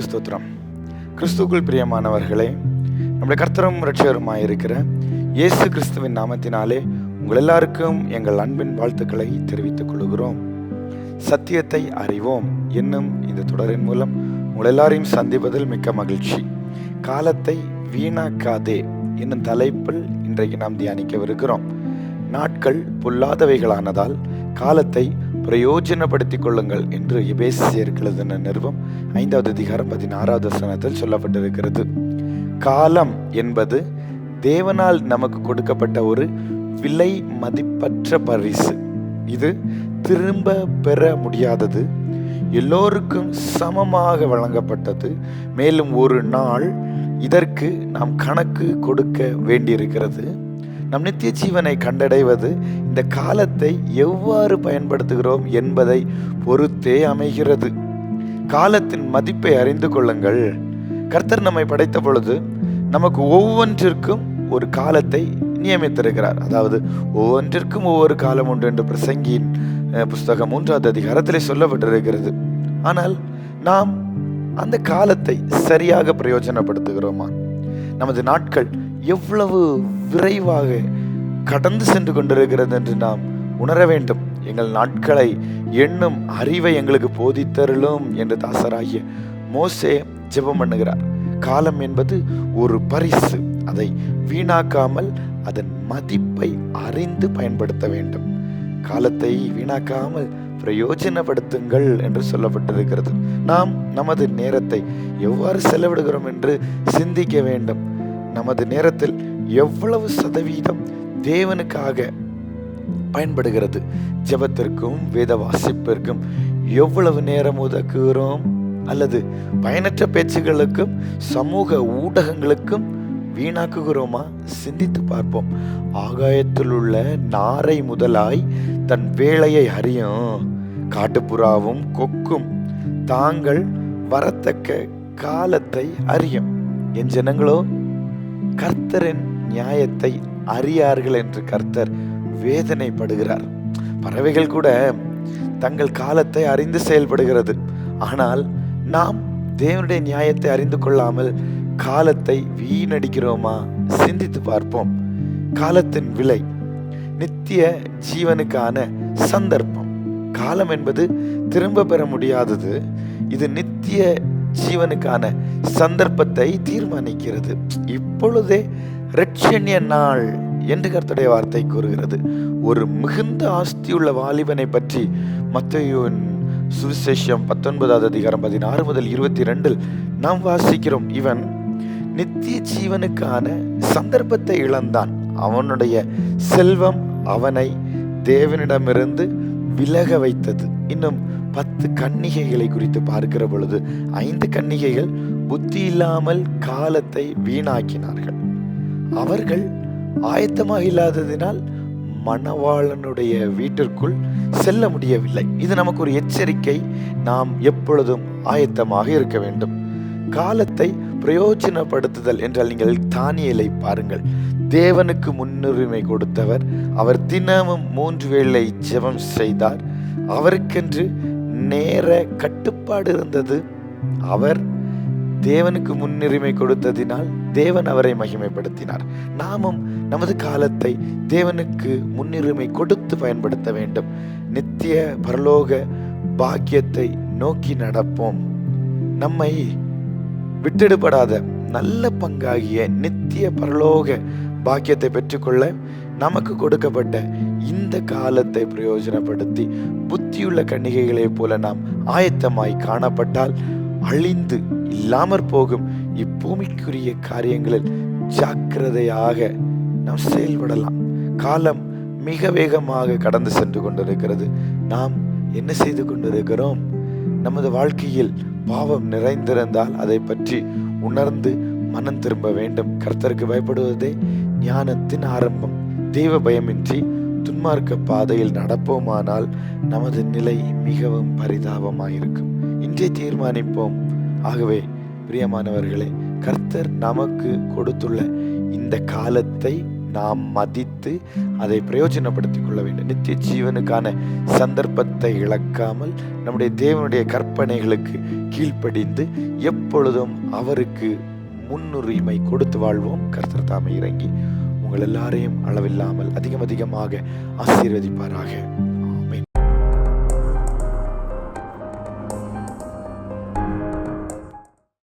கர்த்தருக்கு ஸ்தோத்திரம். கிறிஸ்துக்குள் பிரியமானவர்களே நம்முடைய கர்த்தரும் ரட்சகருமாய் இருக்கிற இயேசு கிறிஸ்துவின் நாமத்தினாலே உங்கள் எல்லாருக்கும் எங்கள் அன்பின் வாழ்த்துக்களை தெரிவித்துக் கொள்கிறோம். சத்தியத்தை அறிவோம். என்னும் இந்த தொடரின் மூலம் உங்கள் எல்லாரையும் சந்திப்பதில் மிக்க மகிழ்ச்சி. காலத்தை வீணாக்காதே என்னும் தலைப்பில் இன்றைக்கு நாம் தியானிக்கவிருக்கிறோம். நாட்கள் பொல்லாதவைகளானதால் காலத்தை பிரயோஜனப்படுத்தி கொள்ளுங்கள் என்று எபேசியர் எழுதின நிறுவம் ஐந்தாவது அதிகாரம் பதினாறாவது வசனத்தில் சொல்லப்பட்டிருக்கிறது. காலம் என்பது தேவனால் நமக்கு கொடுக்கப்பட்ட ஒரு விலை மதிப்பற்ற பரிசு. இது திரும்ப பெற முடியாதது எல்லோருக்கும் சமமாக வழங்கப்பட்டது. மேலும் ஒரு நாள் இதற்கு நாம் கணக்கு கொடுக்க வேண்டியிருக்கிறது. நம் நித்திய ஜீவனை கண்டடைவது இந்த காலத்தை எவ்வாறு பயன்படுத்துகிறோம் என்பதை பொறுத்தே அமைகிறது. காலத்தின் மதிப்பை அறிந்து கொள்ளுங்கள். கர்த்தர் நம்மை படைத்த பொழுது நமக்கு ஒவ்வொன்றிற்கும் ஒரு காலத்தை நியமித்திருக்கிறார். அதாவது ஒவ்வொன்றிற்கும் ஒவ்வொரு காலம் உண்டு என்று பிரசங்கியின் புஸ்தகம் மூன்றாவது அதிகாரத்திலே சொல்லப்பட்டிருக்கிறது. ஆனால் நாம் அந்த காலத்தை சரியாக பிரயோஜனப்படுத்துகிறோமா? நமது நாட்கள் எவ்வளவு விரைவாக கடந்து சென்று கொண்டிருக்கிறது என்று நாம் உணர வேண்டும். எங்கள் நாட்களை எண்ணும் அறிவை எங்களுக்கு போதித்தருளும் என்று தாசராகிய மோசே ஜெபம் பண்ணுகிறார். காலம் என்பது ஒரு பரிசு. அதை வீணாக்காமல் அதன் மதிப்பை அறிந்து பயன்படுத்த வேண்டும். காலத்தை வீணாக்காமல் பிரயோஜனப்படுத்துங்கள் என்று சொல்லப்பட்டிருக்கிறது. நாம் நமது நேரத்தை எவ்வாறு செலவிடுகிறோம் என்று சிந்திக்க வேண்டும். நமது நேரத்தில் எவ்வளவு சதவீதம் தேவனுக்காக பயன்படுகிறது? ஜெபத்திற்கும் வேத வாசிப்பிற்கும் எவ்வளவு நேரம் ஒதுக்குகிறோம்? அல்லது பயனற்ற பேச்சுகளுக்கும் சமூக ஊடகங்களுக்கும் வீணாக்குகிறோமா? சிந்தித்து பார்ப்போம். ஆகாயத்தில் உள்ள நாரை முதலாய் தன் வேலையை அறியும். காட்டுப்புறாவும் கொக்கும் தாங்கள் வரத்தக்க காலத்தை அறியும். என் ஜனங்களோ கர்த்தரின் நியாயத்தை அறியார்கள் என்று கர்த்தர் வேதனைப்படுகிறார். பறவைகள் கூட தங்கள் காலத்தை அறிந்து செயல்படுகிறது. ஆனால் நாம் தேவனுடைய நியாயத்தை அறிந்து கொள்ளாமல் காலத்தை வீணடிக்கிறோமா? சிந்தித்து பார்ப்போம். காலத்தின் விலை நித்திய ஜீவனுக்கான சந்தர்ப்பம். காலம் என்பது திரும்ப பெற முடியாதது. இது நித்திய ஜீவனுக்கான சந்தர்ப்பத்தை தீர்மானிக்கிறது. இப்பொழுதே ரட்சண்ய நாள் என்று கர்த்தருடைய வார்த்தை கூறுகிறது. ஒரு மிகுந்த ஆஸ்தியுள்ள வாலிபனை பற்றி மத்தையோன் சுவிசேஷம் பத்தொன்பதாவது அதிகாரம் பதினாறு முதல் இருபத்தி ரெண்டில் நாம் வாசிக்கிறோம். இவன் நித்திய ஜீவனுக்கான சந்தர்ப்பத்தை இழந்தான். அவனுடைய செல்வம் அவனை தேவனிடமிருந்து விலக வைத்தது. இன்னும் பத்து கன்னிகைகளை குறித்து பார்க்கிற பொழுது ஐந்து கன்னிகைகள் புத்தி இல்லாமல் காலத்தை வீணாக்கினார்கள். அவர்கள் ஆயத்தமாக இல்லாததினால் மணவாளனுடைய வீட்டிற்குள் செல்ல முடியவில்லை. இது நமக்கு ஒரு எச்சரிக்கை. நாம் எப்பொழுதும் ஆயத்தமாக இருக்க வேண்டும். காலத்தை பிரயோஜனப்படுத்துதல் என்றால் நீங்கள் தானியலை பாருங்கள். தேவனுக்கு முன்னுரிமை கொடுத்தவர். அவர் தினமும் மூன்று வேளை ஜெபம் செய்தார். அவருக்கென்று நேர கட்டுப்பாடு இருந்தது. அவர் தேவனுக்கு முன்னுரிமை கொடுத்ததினால் தேவன் அவரை மகிமைப்படுத்தினார். நாமும் நமது காலத்தை தேவனுக்கு முன்னுரிமை கொடுத்து பயன்படுத்த வேண்டும். நித்திய பரலோக பாக்கியத்தை நோக்கி நடப்போம். நம்மை விட்டெடுபடாத நல்ல பங்காகிய நித்திய பரலோக பாக்கியத்தை பெற்றுக்கொள்ள நமக்கு கொடுக்கப்பட்ட இந்த காலத்தை பிரயோஜனப்படுத்தி புத்தியுள்ள கன்னிகைகளைப் போல நாம் ஆயத்தமாய் காணப்பட்டால் அழிந்து இல்லாமற் போகும் இப்பூமிக்குரிய காரியங்களில் ஜாக்கிரதையாக நாம் செயல்படலாம். காலம் மிக வேகமாக கடந்து சென்று கொண்டிருக்கிறது. நாம் என்ன செய்து கொண்டிருக்கிறோம்? நமது வாழ்க்கையில் பாவம் நிறைந்திருந்தால் அதை பற்றி உணர்ந்து மனம் திரும்ப வேண்டும். கர்த்தருக்கு பயப்படுவதே ஞானத்தின் ஆரம்பம். தெய்வ பயமின்றி துன்மார்க்க பாதையில் நடப்போமானால் நமது நிலை மிகவும் பரிதாபமாயிருக்கும். இன்றே தீர்மானிப்போம். ஆகவே பிரியமானவர்களே கர்த்தர் நமக்கு கொடுத்துள்ள இந்த காலத்தை நாம் மதித்து அதை பிரயோஜனப்படுத்திக் கொள்ள வேண்டும். நித்திய ஜீவனுக்கான சந்தர்ப்பத்தை இழக்காமல் நம்முடைய தேவனுடைய கற்பனைகளுக்கு கீழ்ப்படிந்து எப்பொழுதும் அவருக்கு முன்னுரிமை கொடுத்து வாழ்வோம். கர்த்தர் தாமே இறங்கி உங்கள் எல்லாரையும் அளவில்லாமல் அதிகம் அதிகமாக ஆசீர்வதிப்பாராக.